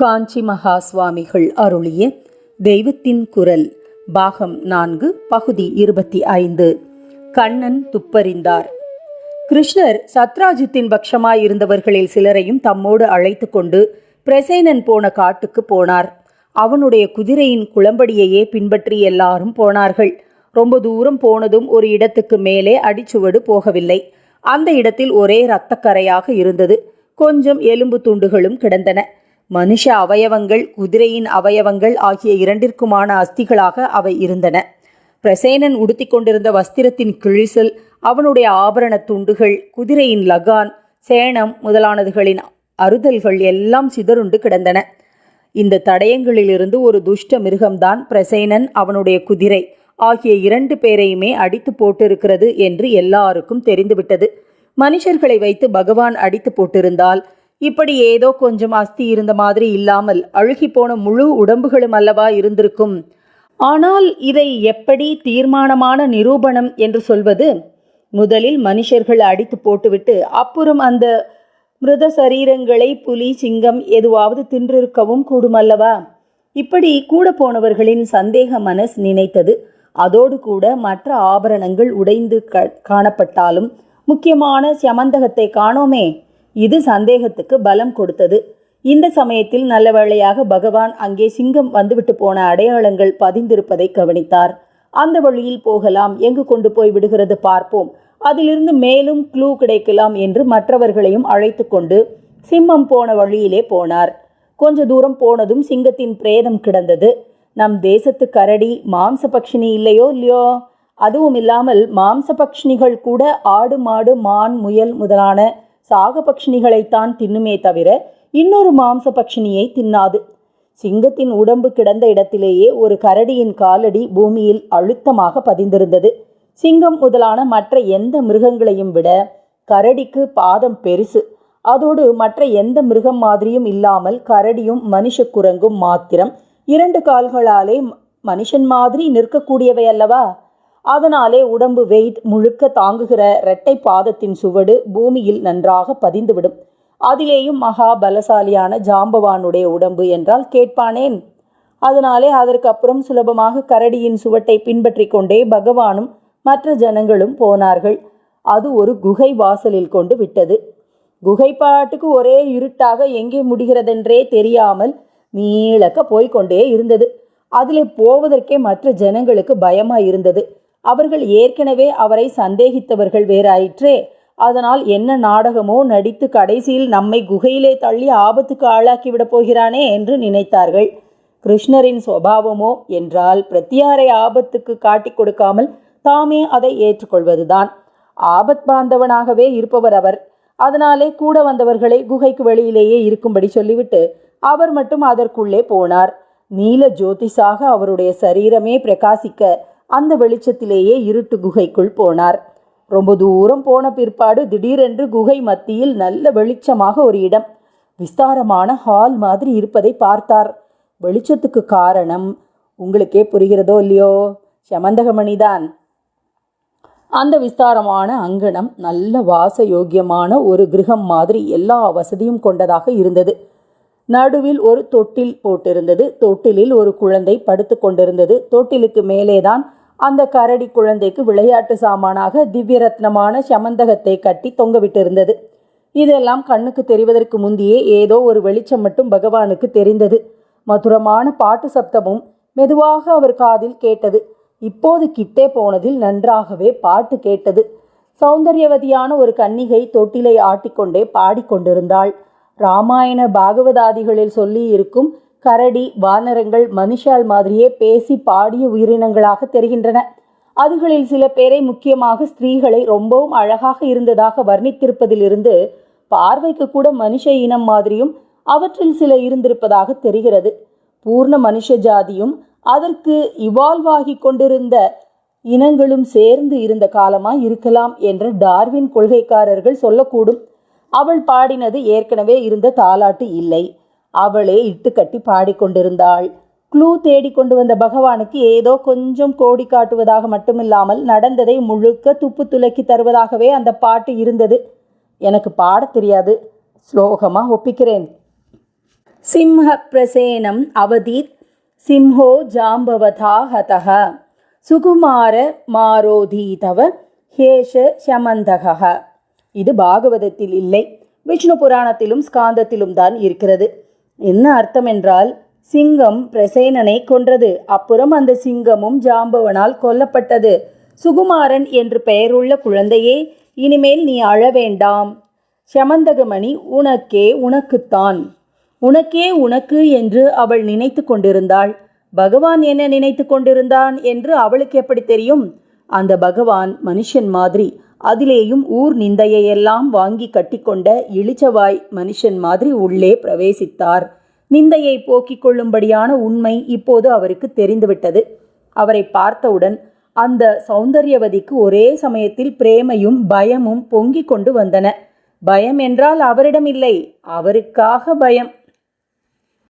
காஞ்சி மகா சுவாமிகள் அருளிய தெய்வத்தின் குரல் பாகம் நான்கு பகுதி இருபத்தி ஐந்து. கண்ணன் துப்பறிந்தார். கிருஷ்ணர் சத்ராஜித்தின் பட்சமாய் இருந்தவர்களில் சிலரையும் தம்மோடு அழைத்து கொண்டு பிரசேனன் போன காட்டுக்கு போனார். அவனுடைய குதிரையின் குளம்படியையே பின்பற்றி எல்லாரும் போனார்கள். ரொம்ப தூரம் போனதும் ஒரு இடத்துக்கு மேலே அடிச்சுவடு போகவில்லை. அந்த இடத்தில் ஒரே இரத்தக்கரையாக இருந்தது. கொஞ்சம் எலும்பு துண்டுகளும் கிடந்தன. மனுஷ அவயவங்கள் குதிரையின் அவயவங்கள் ஆகிய இரண்டிற்குமான அஸ்திகளாக அவை இருந்தன. பிரசேனன் உடுத்திக் கொண்டிருந்த வஸ்திரத்தின் கிழிசல் அவனுடைய ஆபரண துண்டுகள் குதிரையின் லகான் சேணம் முதலானதுகளின் அறுதல்கள் எல்லாம் சிதறுண்டு கிடந்தன. இந்த தடயங்களிலிருந்து ஒரு துஷ்ட மிருகம்தான் பிரசேனன் அவனுடைய குதிரை ஆகிய இரண்டு பேரையுமே அடித்து போட்டிருக்கிறது என்று எல்லாருக்கும் தெரிந்துவிட்டது. மனுஷர்களை வைத்து பகவான் அடித்து போட்டிருந்தால் இப்படி ஏதோ கொஞ்சம் அஸ்தி இருந்த மாதிரி இல்லாமல் அழுகிப்போன முழு உடம்புகளும் அல்லவா இருந்திருக்கும். ஆனால் இதை எப்படி தீர்மானமான நிரூபணம் என்று சொல்வது? முதலில் மனுஷர்கள் அடித்து போட்டுவிட்டு அப்புறம் அந்த மிருத சரீரங்களை புலி சிங்கம் எதுவாவது தின்றிருக்கவும் கூடுமல்லவா இப்படி கூட போனவர்களின் சந்தேக மனஸ் நினைத்தது. அதோடு கூட மற்ற ஆபரணங்கள் உடைந்து க காணப்பட்டாலும் முக்கியமான சமந்தகத்தை காணோமே. இது சந்தேகத்துக்கு பலம் கொடுத்தது. இந்த சமயத்தில் நல்ல வேளையாக பகவான் அங்கே சிங்கம் வந்துவிட்டு போன அடையாளங்கள் பதிந்திருப்பதை கவனித்தார். அந்த வழியில் போகலாம் எங்கு கொண்டு போய் விடுகிறது பார்ப்போம். அதிலிருந்து மேலும் க்ளூ கிடைக்கலாம் என்று மற்றவர்களையும் அழைத்து கொண்டு சிம்மம் போன வழியிலே போனார். கொஞ்ச தூரம் போனதும் சிங்கத்தின் பிரேதம் கிடந்தது. நம் தேசத்து கரடி மாம்ச பக்ஷினி இல்லையோ இல்லையோ? அதுவும் இல்லாமல் மாம்ச பக்ஷினிகள் கூட ஆடு மாடு மான் முயல் முதலான சாக பக்ஷினிகளைத்தான் தின்னுமே தவிர இன்னொரு மாம்ச பக்ஷினியை தின்னாது. சிங்கத்தின் உடம்பு கிடந்த இடத்திலேயே ஒரு கரடியின் காலடி பூமியில் அழுத்தமாக பதிந்திருந்தது. சிங்கம் முதலான மற்ற எந்த மிருகங்களையும் விட கரடிக்கு பாதம் பெருசு. அதோடு மற்ற எந்த மிருகம் மாதிரியும் இல்லாமல் கரடியும் மனுஷ குரங்கும் மாத்திரம். இரண்டு கால்களாலே மனுஷன் மாதிரி நிற்கக்கூடியவை அல்லவா? அதனாலே உடம்பு வெயிட் முழுக்க தாங்குகிற இரட்டை பாதத்தின் சுவடு பூமியில் நன்றாக பதிந்துவிடும். அதிலேயும் மகா பலசாலியான ஜாம்பவானுடைய உடம்பு என்றால் கேட்பானேன். அதனாலே அதற்கு அப்புறம் சுலபமாக கரடியின் சுவட்டை பின்பற்றி கொண்டே பகவானும் மற்ற ஜனங்களும் போனார்கள். அது ஒரு குகை வாசலில் கொண்டு விட்டது. குகை பாட்டுக்கு ஒரே இருட்டாக எங்கே முடிகிறதென்றே தெரியாமல் நீளக்க போய்கொண்டே இருந்தது. அதிலே போவதற்கே மற்ற ஜனங்களுக்கு பயமாக இருந்தது அவர்கள் ஏற்கனவே அவரை சந்தேகித்தவர்கள் வேறாயிற்றே. அதனால் என்ன நாடகமோ நடித்து கடைசியில் நம்மை குகையிலே தள்ளி ஆபத்துக்கு ஆளாக்கிவிடப் போகிறானே என்று நினைத்தார்கள். கிருஷ்ணரின் சுவாவமோ என்றால் பிரத்தியாரை ஆபத்துக்கு காட்டிக் கொடுக்காமல் தாமே அதை ஏற்றுக்கொள்வதுதான். ஆபத் பாந்தவனாகவே இருப்பவர் அவர். அதனாலே கூட வந்தவர்களை குகைக்கு வெளியிலேயே இருக்கும்படி சொல்லிவிட்டு அவர் மட்டும் அதற்குள்ளே போனார். நீல ஜோதிஷாக அவருடைய சரீரமே பிரகாசிக்க அந்த வெளிச்சத்திலேயே இருட்டு குகைக்குள் போனார். ரொம்ப தூரம் போன பிற்பாடு திடீரென்று குகை மத்தியில் நல்ல வெளிச்சமாக ஒரு இடம் விஸ்தாரமான ஹால் மாதிரி இருப்பதை பார்த்தார். வெளிச்சத்துக்கு காரணம் உங்களுக்கே புரிகிறதோ இல்லையோ? சமந்தகமணிதான். அந்த விஸ்தாரமான அங்கணம் நல்ல வாசயோக்கியமான ஒரு கிரகம் மாதிரி எல்லா வசதியும் கொண்டதாக இருந்தது. நடுவில் ஒரு தொட்டில் போட்டிருந்தது. தொட்டிலில் ஒரு குழந்தை படுத்து கொண்டிருந்தது. தொட்டிலுக்கு மேலேதான் அந்த கரடி குழந்தைக்கு விளையாட்டு சாமானாக திவ்யரத்னமான சமந்தகத்தை கட்டி தொங்கவிட்டிருந்தது. இதெல்லாம் கண்ணுக்கு தெரிவதற்கு முந்தியே ஏதோ ஒரு வெளிச்சம் மட்டும் பகவானுக்கு தெரிந்தது. மதுரமான பாட்டு சப்தமும் மெதுவாக அவர் காதில் கேட்டது. இப்போது கிட்டே போனதில் நன்றாகவே பாட்டு கேட்டது. சௌந்தரியவதியான ஒரு கன்னிகை தொட்டிலை ஆட்டிக்கொண்டே பாடிக்கொண்டிருந்தாள். ராமாயண பாகவதாதிகளில் சொல்லி இருக்கும் கரடி வானரங்கள் மனுஷால் மாதிரியே பேசி பாடிய உயிரினங்களாக தெரிகின்றன. அதுகளில் சில பேரை முக்கியமாக ஸ்திரீகளை ரொம்பவும் அழகாக இருந்ததாக வர்ணித்திருப்பதிலிருந்து பார்வைக்கு கூட மனுஷ இனம் மாதிரியும் அவற்றில் சில இருந்திருப்பதாக தெரிகிறது. பூர்ண மனுஷ ஜாதியும் அதற்கு இவால்வ் ஆகி கொண்டிருந்த இனங்களும் சேர்ந்து இருந்த காலமாய் இருக்கலாம் என்று டார்வின் கொள்கைக்காரர்கள் சொல்லக்கூடும். அவள் பாடினது ஏற்கனவே இருந்த தாலாட்டு இல்லை. அவளே இட்டு கட்டி பாடிக்கொண்டிருந்தாள். க்ளூ தேடி கொண்டு வந்த பகவானுக்கு ஏதோ கொஞ்சம் கோடி காட்டுவதாக மட்டுமில்லாமல் நடந்ததை முழுக்க துப்பு துலக்கி தருவதாகவே அந்த பாட்டு இருந்தது. எனக்கு பாடத் தெரியாது. ஸ்லோகமாக ஒப்பிக்கிறேன். சிம்ஹ பிரசேனம் அவதீத் சிம்ஹோ ஜாம்பவதா ஹதக சுகுமார மாரோதீதவ ஹேஷ சமந்தக இது பாகவதத்தில் இல்லை. விஷ்ணு புராணத்திலும் ஸ்காந்தத்திலும் தான் இருக்கிறது. என்ன அர்த்தம் என்றால் சிங்கம் பிரசேனனை கொன்றது. அப்புறம் அந்த சிங்கமும் ஜாம்பவனால் கொல்லப்பட்டது. சுகுமாரன் என்று பெயருள்ள குழந்தையே இனிமேல் நீ அழ வேண்டாம். சமந்தகமணி உனக்கே உனக்குத்தான். உனக்கே உனக்கு என்று அவள் நினைத்து கொண்டிருந்தாள். பகவான் என்ன நினைத்து கொண்டிருந்தான்? என்று அவளுக்கு எப்படி தெரியும்? அந்த பகவான் மனுஷன் மாதிரி. அதிலேயும் ஊர் நிந்தையெல்லாம் வாங்கி கட்டிக்கொண்ட இளிச்சவாய் மனுஷன் மாதிரி உள்ளே பிரவேசித்தார். நிந்தையை போக்கிக் கொள்ளும்படியான உண்மை இப்போது அவருக்கு தெரிந்துவிட்டது. அவரை பார்த்தவுடன் அந்த சௌந்தர்யவதிக்கு ஒரே சமயத்தில் பிரேமையும் பயமும் பொங்கிக் கொண்டு வந்தன. பயம் என்றால் அவரிடம் இல்லை அவருக்காக பயம்.